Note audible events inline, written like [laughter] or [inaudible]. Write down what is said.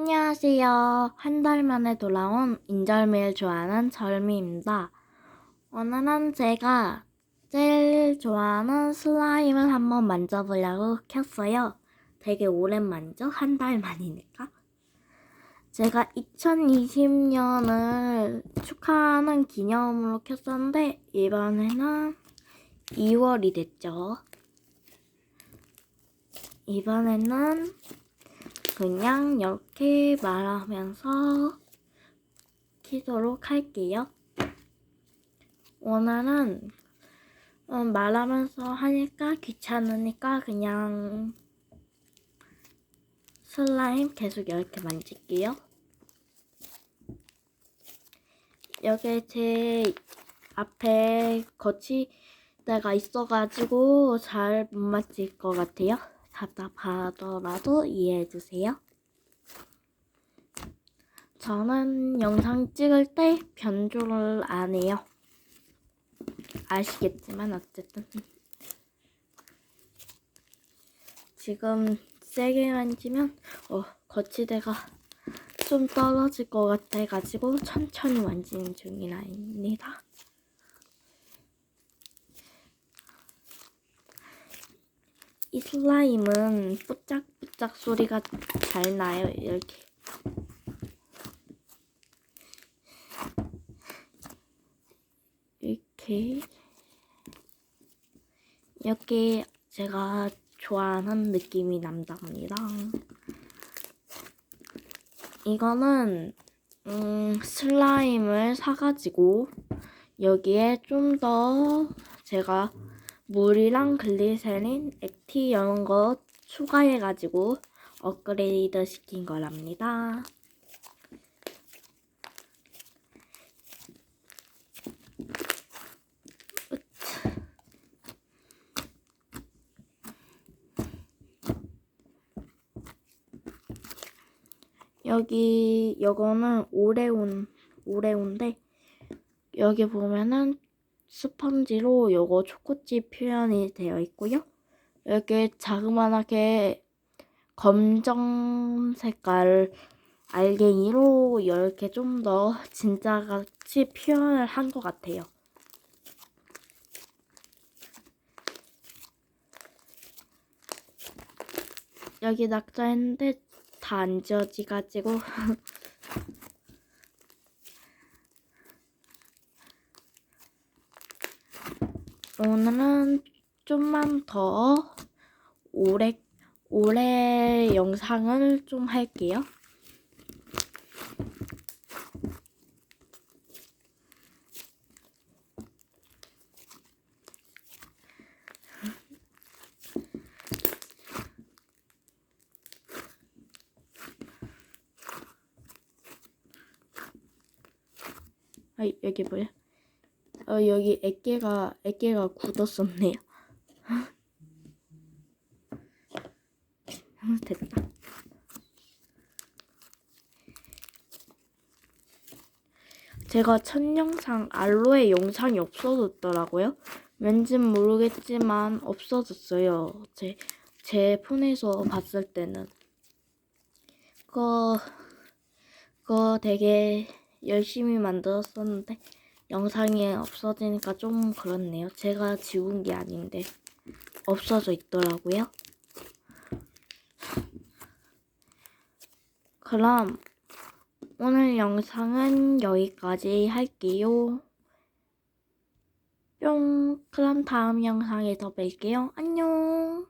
안녕하세요. 한 달 만에 돌아온 인절미를 좋아하는 절미입니다. 오늘은 제가 제일 좋아하는 슬라임을 한번 만져보려고 켰어요. 되게 오랜만이죠? 한 달 만이니까. 제가 2020년을 축하하는 기념으로 켰었는데, 이번에는 2월이 됐죠. 이번에는 그냥 이렇게 말하면서 키도록 할게요. 오늘은 음, 말하면서 하니까 귀찮으니까 그냥 슬라임 계속 이렇게 만질게요. 여기 제 앞에 거치대가 있어가지고 잘못 만질 것 같아요. 답답하더라도 이해해주세요. 저는 영상 찍을 때 변조를 안 해요. 아시겠지만 어쨌든 지금 세게 만지면 어, 거치대가 좀 떨어질 것 같아가지고 천천히 만지는 중이랍니다. 이 슬라임은 뽀짝뽀짝 소리가 잘 나요. 이렇게. 이렇게. 이렇게 제가 좋아하는 느낌이 난답니다. 이거는 음, 슬라임을 사가지고 여기에 좀 더 제가 물이랑 글리세린, 액티 이런 거 추가해가지고 업그레이드 시킨 거랍니다. 여기 요거는 오레온 오레온데 여기 보면은 스펀지로 요거 초코칩 표현이 되어 있고요. 이렇게 자그만하게 검정 색깔 알갱이로 이렇게 좀 더 진짜같이 표현을 한 것 같아요. 여기 낙자했는데 다 안 지워지가지고 [laughs] 오늘은 좀만 더 오래 오래 영상을 좀 할게요. 아 여기 뭐야? 어 여기 애깨가 애깨가 굳었었네요. 음, [laughs] 됐다. 제가 첫 영상 알로에 영상이 없어졌더라고요. 왠진 모르겠지만 없어졌어요. 제, 제 폰에서 봤을 때는. 그거, 그거 되게 열심히 만들었었는데 영상이 없어지니까 좀 그렇네요. 제가 지운 게 아닌데 없어져 있더라고요. 그럼 오늘 영상은 여기까지 할게요. 뿅. 그럼 다음 영상에서 뵐게요. 안녕.